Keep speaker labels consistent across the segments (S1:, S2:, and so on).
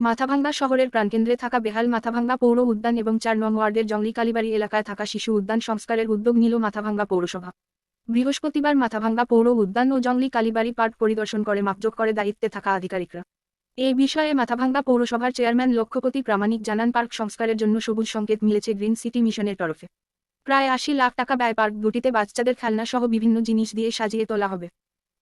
S1: মাথাভাঙ্গা শহরের প্রাণকেন্দ্রে থাকা বেহাল মাথাভাঙ্গা পৌর উদ্যান এবং চার নং ওয়ার্ডের জংলি কালীবাড়ি এলাকায় থাকা শিশু উদ্যান সংস্কারের উদ্যোগ নিল মাথাভাঙ্গা পৌরসভা। বৃহস্পতিবার মাথাভাঙ্গা পৌর উদ্যান ও জংলি কালীবাড়ি পার্ক পরিদর্শন করে, মাপজোক করে দায়িত্বে থাকা আধিকারিকরা। এ বিষয়ে মাথাভাঙ্গা পৌরসভার চেয়ারম্যান লক্ষ্যপতি প্রামাণিক জানান, পার্ক সংস্কারের জন্য সবুজ সংকেত মিলেছে গ্রিন সিটি মিশনের তরফে। প্রায় আশি লাখ টাকা ব্যয় পার্ক দুটিতে বাচ্চাদের খেলনা সহ বিভিন্ন জিনিস দিয়ে সাজিয়ে তোলা হবে।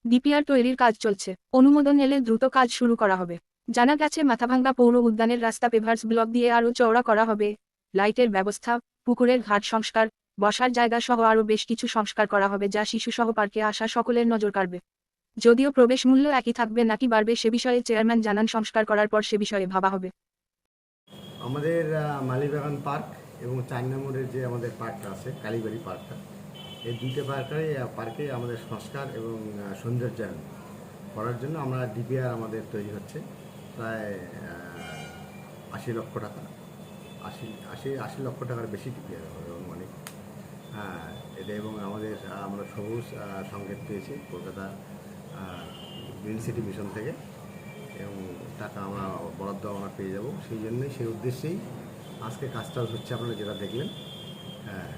S1: ডিপিআর তৈরির কাজ চলছে। অনুমোদন এলে দ্রুত কাজ শুরু করা হবে। জানা গেছে, মাথাভাঙ্গা পৌর উদ্যানের রাস্তা পেভার্স ব্লক দিয়ে আরও চওড়া করা হবে। লাইটের ব্যবস্থা, পুকুরের ঘাট সংস্কার, বসার জায়গা সহ আরও বেশ কিছু সংস্কার করা হবে যা শিশু সহ পার্কে আসা সকলের নজর কাড়বে। যদিও প্রবেশ মূল্য একই থাকবে নাকি বাড়বে সে বিষয়ে চেয়ারম্যান জানান, সংস্কার করার পর সে বিষয়ে ভাবা হবে।
S2: আমাদের মালিবাগান পার্ক এবং চার নম্বরের যে আমাদের পার্কটা আছে, কালীবাড়ি পার্কটা, এই দুইটা পার্কে পার্কে আমাদের সংস্কার এবং সৌন্দর্যায়ন করার জন্য আমরা ডিপিআর আমাদের তৈরি হচ্ছে। প্রায় আশি লক্ষ টাকা। আশি আশি আশি লক্ষ টাকার বেশি ডিপিআর হবে হ্যাঁ এটা এবং আমাদের আমরা সবুজ সংকেত পেয়েছি কলকাতা গ্রিন সিটি মিশন থেকে এবং টাকা আমরা বরাদ্দ আমরা পেয়ে যাব। সেই জন্যই, সেই উদ্দেশ্যেই আজকে কাজটা হচ্ছে আপনারা যেটা দেখলেন হ্যাঁ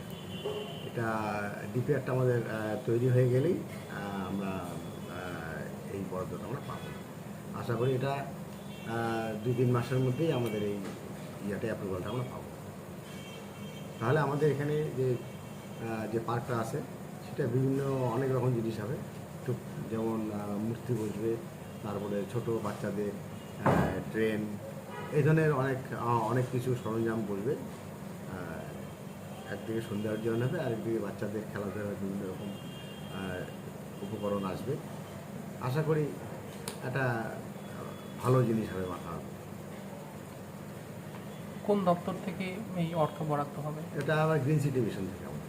S2: এটা ডিপিআরটা আমাদের তৈরি হয়ে গেলেই আমরা এই বরাদ্দটা আমরা পাবো। আশা করি এটা দুই তিন মাসের মধ্যেই আমাদের এই ইয়েটা অ্যাপ্রুভালটা আমরা পাবো। তাহলে আমাদের এখানে যে যে পার্কটা আছে, সেটা বিভিন্ন অনেক রকম জিনিস হবে। যেমন মূর্তি বসবে, তারপরে ছোট বাচ্চাদের ট্রেন এই ধরনের অনেক অনেক কিছু সরঞ্জাম বসবে। একদিকে সৌন্দর্যায়ন হবে আর একদিকে বাচ্চাদের খেলাধুলার বিভিন্ন রকম উপকরণ আসবে। আশা করি একটা ভালো জিনিস হবে মাথা
S3: কোন দপ্তর থেকে এই অর্থ বরাদ্দ হবে?
S2: এটা আবার গ্রিন সিটি মিশন থেকে আমাদের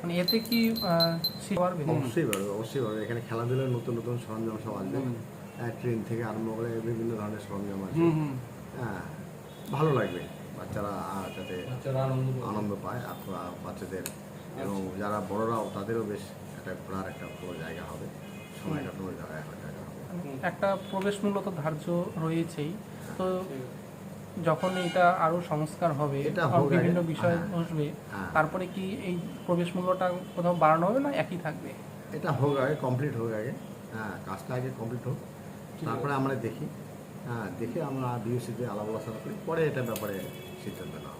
S3: মানে এতে কি পারবে
S2: অবশ্যই পারবে অবশ্যই পারবে এখানে খেলাধুলার নতুন নতুন সরঞ্জাম সব আসবে। হ্যাঁ, ট্রেন থেকে আরম্ভ করে বিভিন্ন ধরনের সরঞ্জাম আসবে। হ্যাঁ ভালো লাগবে। বাচ্চারা যাতে আনন্দ পায় আর বাচ্চাদের এবং যারা বড়রাও তাদেরও বেশ একটা ঘোরার একটা বড় জায়গা হবে। একটা
S3: প্রবেশ মূল্য তো ধার্য রয়েছেই তো যখন এটা আরও সংস্কার হবে। বিভিন্ন বিষয়
S2: হ্যাঁ।
S3: বসবে
S2: হ্যাঁ।
S3: তারপরে কি এই প্রবেশ মূল্যটা কোথাও বাড়ানো হবে না একই থাকবে
S2: এটা হোক আগে কমপ্লিট হোক আগে হ্যাঁ কাজটা আগে কমপ্লিট হোক তারপরে আমরা দেখি হ্যাঁ দেখে আমরা বিএসসিতে আলাপ আলোচনা করি পরে এটা ব্যাপারে সিদ্ধান্ত নেওয়া।